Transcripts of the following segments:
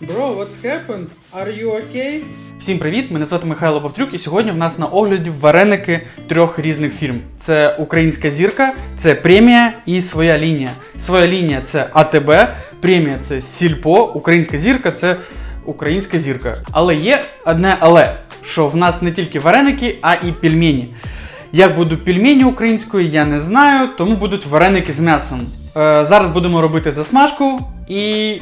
Bro, what's happened? Are you okay? Всім привіт! Мене звати Михайло Повтрюк, і сьогодні в нас на огляді вареники трьох різних фірм: це Українська зірка, це премія і своя лінія. Своя лінія це АТБ, премія це Сільпо, Українська зірка це Українська зірка. Але є одне але, що в нас не тільки вареники, а і пельмені. Як будуть пельмені українською, я не знаю, тому будуть вареники з м'ясом. Е, зараз будемо робити засмажку і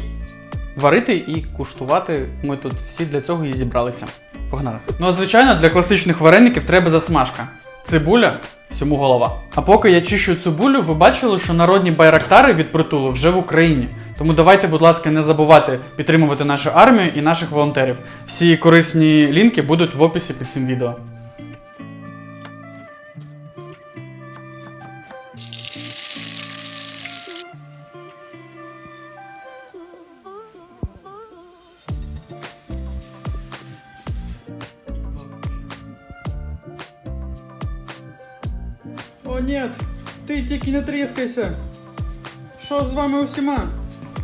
варити і куштувати. Ми тут всі для цього і зібралися. Погнали. Ну а звичайно, для класичних вареників треба засмажка. Цибуля всьому голова. А поки я чищу цибулю, ви бачили, що народні байрактари від притулу вже в Україні. Тому давайте, будь ласка, не забувати підтримувати нашу армію і наших волонтерів. Всі корисні лінки будуть в описі під цим відео. О, нет! Ти тільки не тріскайся! Що з вами усіма?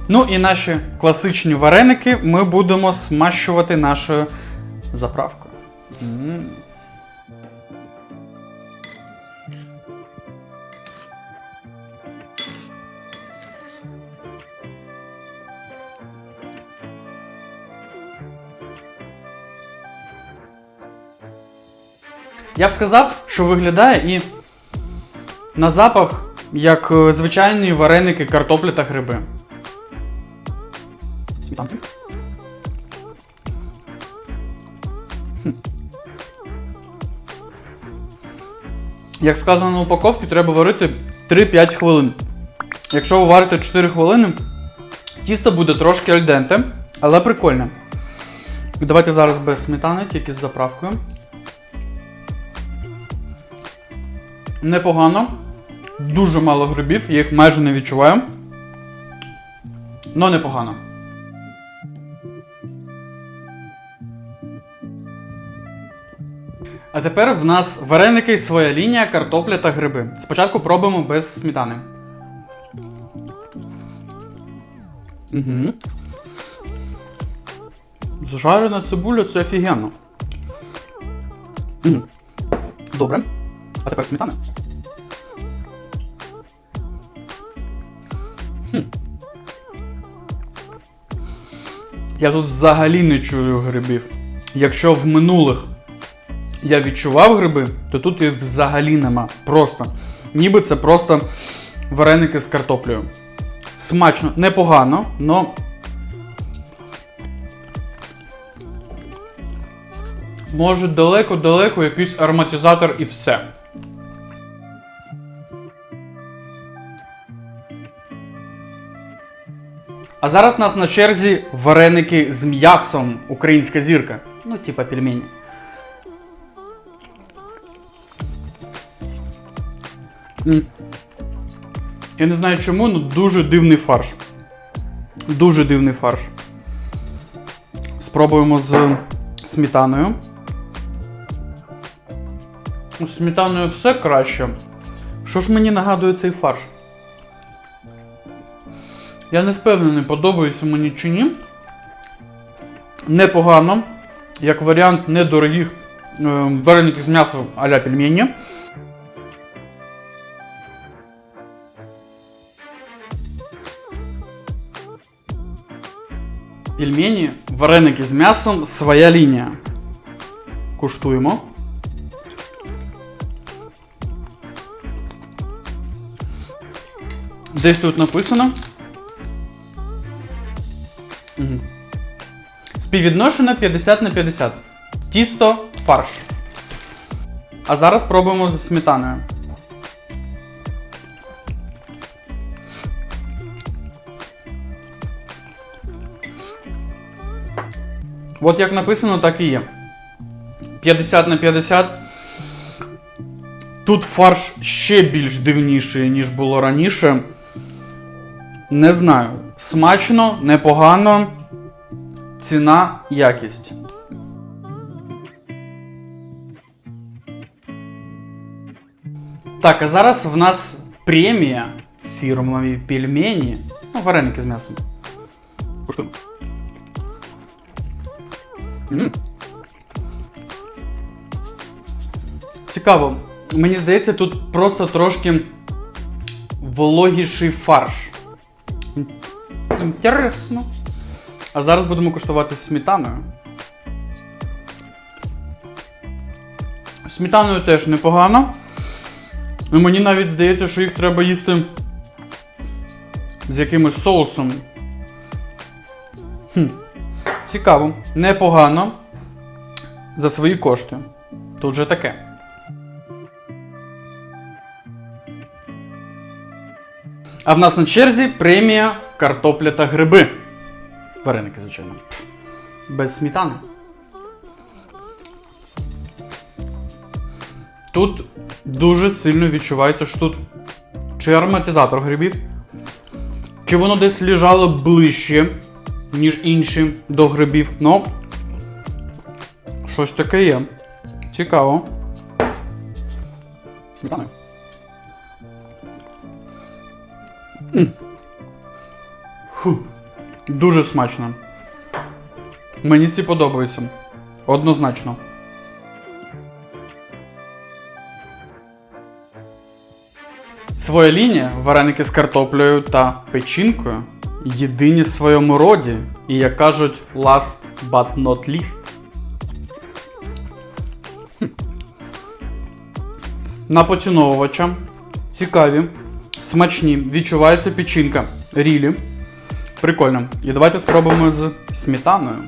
Ну і наші класичні вареники ми будемо смащувати нашою заправкою. М. Я б сказав, що виглядає і на запах як е, звичайні вареники, картопля та гриби. Сметанки. Як сказано на упаковці, треба варити 3-5 хвилин. Якщо ви варите 4 хвилини, тісто буде трошки альденте, але прикольне. Давайте зараз без сметани, тільки з заправкою. Непогано. Дуже мало грибів, я їх майже не відчуваю. Но непогано. А тепер в нас вареники, своя лінія, картопля та гриби. Спочатку пробуємо без сметани. Угу. Зажарена цибуля це офігенно. Добре. А тепер сметана. Я тут взагалі не чую грибів. Якщо в минулих я відчував гриби, то тут їх взагалі нема. Просто. Ніби це просто вареники з картоплею. Смачно, непогано, но. Може далеко-далеко якийсь ароматизатор і все. А зараз у нас на черзі вареники з м'ясом українська зірка. Ну, типа пельмені. Я не знаю чому, але дуже дивний фарш. Дуже дивний фарш. Спробуємо з сметаною. Ну, З сметаною все краще. Що ж мені нагадує цей фарш? Я не впевнений, подобається мені чи ні. Непогано. Як варіант недорогих е, вареників з м'ясом а-ля пельмені. Пельмені, вареники з м'ясом, своя лінія. Куштуємо. Десь тут написано. Співвідношення 50 на 50. Тісто фарш. А зараз пробуємо зі сметаною. От як написано, так і є. 50 на 50. Тут фарш ще більш дивніший, ніж було раніше. Не знаю. Смачно, непогано. Ціна, якість. Так, а зараз в нас премія фірмові пельмені. Ну, вареники з м'ясом. Куштуємо. Цікаво. Мені здається, тут просто трошки вологіший фарш. Інтересно. А зараз будемо куштувати з сметаною. Сметаною теж непогано. Ну, Мені навіть здається, що їх треба їсти з якимось соусом. Хм. Цікаво. Непогано. За свої кошти. Тут же таке. А в нас на черзі премія картопля та гриби. Вареники, звичайно. Без сметани. Тут дуже сильно відчувається, що тут чи ароматизатор грибів, чи воно десь лежало ближче, ніж інші до грибів. Ну, щось таке є. Цікаво. Сметаною. Фу. Дуже смачно. Мені ці подобаються. Однозначно. Своя лінія вареники з картоплею та печінкою єдині в своєму роді. І як кажуть, last but not least. На поціновувача. Цікаві, смачні, відчувається печінка. Рілі. Прикольно. І давайте спробуємо з сметаною.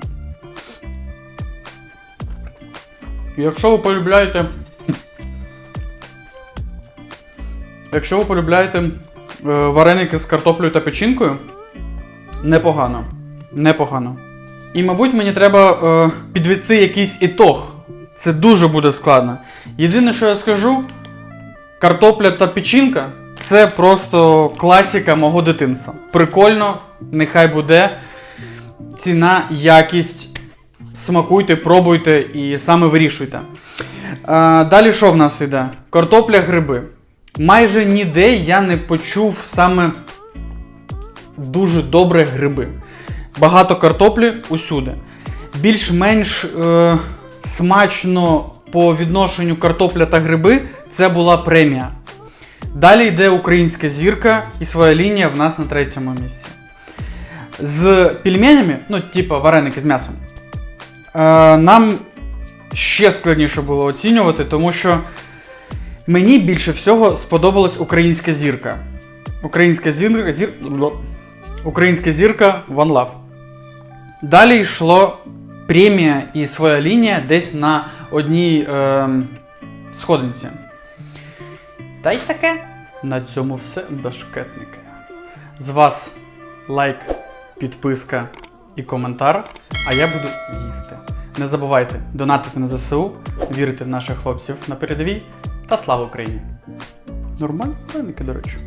Якщо ви полюбляєте Якщо ви полюбляєте е, вареники з картоплею та печінкою, непогано. Непогано. І, мабуть, мені треба е, підвести якийсь ітог. Це дуже буде складно. Єдине, що я скажу, картопля та печінка це просто класика мого дитинства. Прикольно, нехай буде. Ціна, якість. Смакуйте, пробуйте і саме вирішуйте. Е, далі що в нас іде? Картопля, гриби. Майже ніде я не почув саме дуже добре гриби. Багато картоплі усюди. Більш-менш е, смачно по відношенню картопля та гриби це була премія. Далі йде українська зірка і своя лінія в нас на третьому місці. З пельменями, ну, типа вареники з м'ясом, е, нам ще складніше було оцінювати, тому що Мені більше всього сподобалась українська зірка. Українська зірка. Зір... Українська зірка One Love. Далі йшло премія і своя лінія десь на одній е, сходинці. Та й таке. На цьому все, башкетники. З вас лайк, підписка і коментар, а я буду їсти. Не забувайте донатити на ЗСУ, вірити в наших хлопців на передовій та слава Україні! Нормальні вареники, до речі.